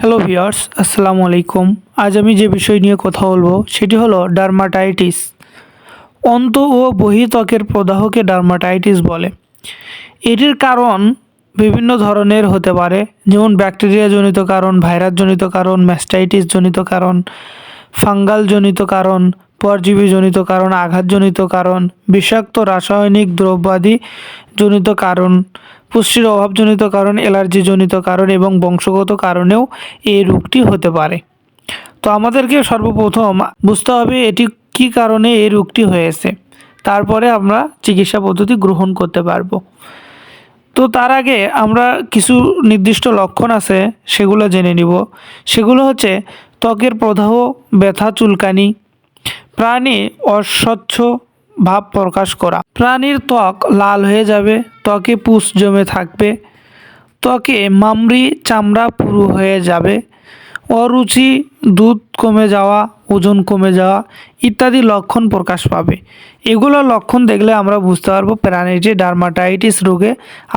Hello viewers আসসালামু আলাইকুম। আজ আমি যে বিষয় নিয়ে কথা বলব, সেটি হলো ডার্মাটাইটিস। অন্ত ও বহিত্বকের প্রদাহকে ডার্মাটাইটিস বলে। এটির কারণ বিভিন্ন ধরনের হতে পারে, যেমন ব্যাকটেরিয়া জনিত কারণ ভাইরাস জনিত কারণ ম্যাস্টাইটিস জনিত কারণ ফাঙ্গাল জনিত কারণ পরজীবী জনিত কারণ, আঘাতজনিত কারণ, বিষাক্ত রাসায়নিক দ্রব্যাদি জনিত কারণ পুষ্টির অভাবজনিত কারণ অ্যালার্জি জনিত কারণ এবং বংশগত কারণেও এই রোগটি হতে পারে। তো আমাদেরকে সর্বপ্রথম বুঝতে হবে এটি কী কারণে এই রোগটি হয়েছে। তারপরে আমরা চিকিৎসা পদ্ধতি গ্রহণ করতে পারব। তো তার আগে আমরা কিছু নির্দিষ্ট লক্ষণ আছে, সেগুলো জেনে নিব। সেগুলো হচ্ছে ত্বকের প্রদাহ, ব্যথা, চুলকানি, প্রাণী অস্বচ্ছ ভাব প্রকাশ করা। প্রাণীর ত্বক লাল হয়ে যাবে, ত্বকে পুষ জমে থাকবে, ত্বকে মামড়ি চামড়া পুরু হয়ে যাবে, অরুচি, দুধ কমে যাওয়া, ওজন কমে যাওয়া ইত্যাদি লক্ষণ প্রকাশ পাবে। এগুলো লক্ষণ দেখলে আমরা বুঝতে পারব প্রাণীটি ডার্মাটাইটিস রোগে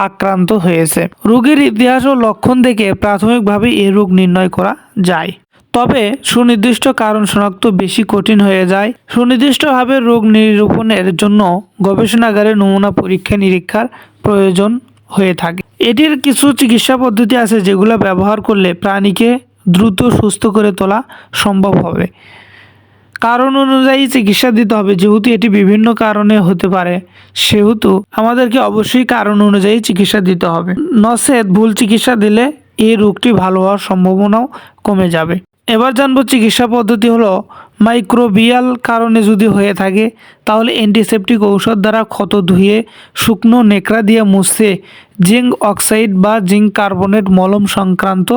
আক্রান্ত হয়েছে। রোগের ইতিহাস ও লক্ষণ দেখে প্রাথমিকভাবে এই রোগ নির্ণয় করা যায়। তবে সুনির্দিষ্ট কারণ শনাক্ত বেশি কঠিন হয়ে যায়। সুনির্দিষ্টভাবে রোগ নিরূপণের জন্য গবেষণাগারে নমুনা পরীক্ষা নিরীক্ষার প্রয়োজন হয়ে থাকে। এটির কিছু চিকিৎসা পদ্ধতি আছে যেগুলো ব্যবহার করলে প্রাণীকে দ্রুত সুস্থ করে তোলা সম্ভব হবে। কারণ অনুযায়ী চিকিৎসা দিতে হবে। যেহেতু এটি বিভিন্ন কারণে হতে পারে, সেহেতু আমাদেরকে অবশ্যই কারণ অনুযায়ী চিকিৎসা দিতে হবে। নসেদ ভুল চিকিৎসা দিলে এই রোগটি ভালো হওয়ার সম্ভাবনাও কমে যাবে। এবার জানব চিকিৎসা পদ্ধতি হলো মাইক্রোবিয়াল কারণে যদি হয়ে থাকে, তাহলে অ্যান্টিসেপটিক ঔষধ দ্বারা ক্ষত ধুয়ে শুকনো নেকড়া দিয়ে মুছে জিঙ্ক অক্সাইড বা জিঙ্ক কার্বনেট মলম সংক্রান্ত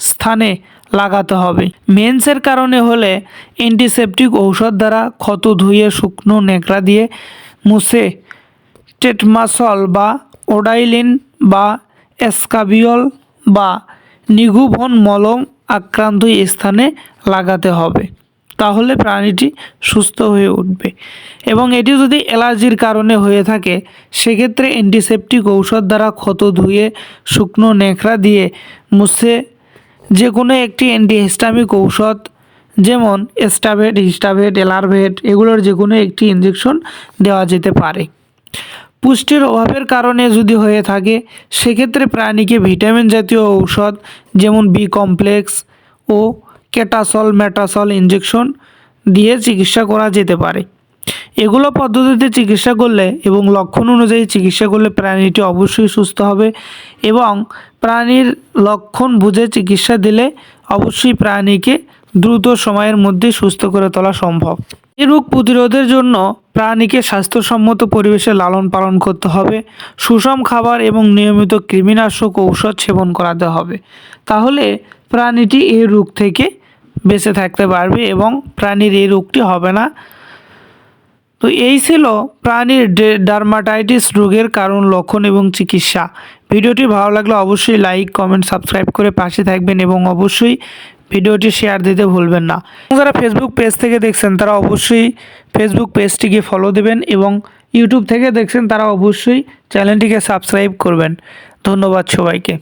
স্থানে লাগাতে হবে। মেন্সের কারণে হলে অ্যান্টিসেপটিক ঔষধ দ্বারা ক্ষত ধুয়ে শুকনো নেকড়া দিয়ে মুছে টেটমাসল বা ওডাইলিন বা এসকাবিয়ল বা নিগুভন মলম আক্রান্ত স্থানে লাগাতে হবে। তাহলে প্রাণীটি সুস্থ হয়ে উঠবে। এবং এটি যদি অ্যালার্জির কারণে হয়ে থাকে, সেক্ষেত্রে অ্যান্টিসেপটিক ঔষধ দ্বারা ক্ষত ধুয়ে, শুকনো নেকড়া দিয়ে মুছে যে কোনো একটি অ্যান্টিহিস্টামিক ঔষধ, যেমন এস্টাভেট হিস্টাভেট এলারভেট এগুলোর যে কোনো একটি ইঞ্জেকশন দেওয়া যেতে পারে। পুষ্টির অভাবের কারণে যদি হয়ে থাকে, সেক্ষেত্রে প্রাণীকে ভিটামিন জাতীয় ঔষধ যেমন বি কমপ্লেক্স ও কেটাসল ম্যাটাসল ইঞ্জেকশন দিয়ে চিকিৎসা করা যেতে পারে। এগুলো পদ্ধতিতে চিকিৎসা করলে এবং লক্ষণ অনুযায়ী চিকিৎসা করলে প্রাণীটি অবশ্যই সুস্থ হবে এবং প্রাণীর লক্ষণ বুঝে চিকিৎসা দিলে অবশ্যই প্রাণীকে দ্রুত সময়ের মধ্যে সুস্থ করে তোলা সম্ভব। এই রোগ প্রতিরোধের জন্য প্রাণীকে স্বাস্থ্যসম্মত পরিবেশে লালন পালন করতে হবে, সুষম খাবার এবং নিয়মিত কৃমিনাশক ঔষধ সেবন করাতে হবে। তাহলে প্রাণীটি এই রোগ থেকে বেঁচে থাকতে পারবে এবং প্রাণীর এই রোগটি হবে না। তো এই ছিল প্রাণীর ডার্মাটাইটিস রোগের কারণ, লক্ষণ এবং চিকিৎসা। ভিডিওটি ভালো লাগলে অবশ্যই লাইক, কমেন্ট, সাবস্ক্রাইব করে পাশে থাকবেন এবং অবশ্যই ভিডিওটি শেয়ার দিতে ভুলবেন না। যারা ফেসবুক পেজ থেকে দেখছেন, তারা অবশ্যই ফেসবুক পেজটিকে ফলো দেবেন এবং ইউটিউব থেকে দেখছেন, তারা অবশ্যই চ্যানেলটিকে সাবস্ক্রাইব করবেন। ধন্যবাদ সবাইকে।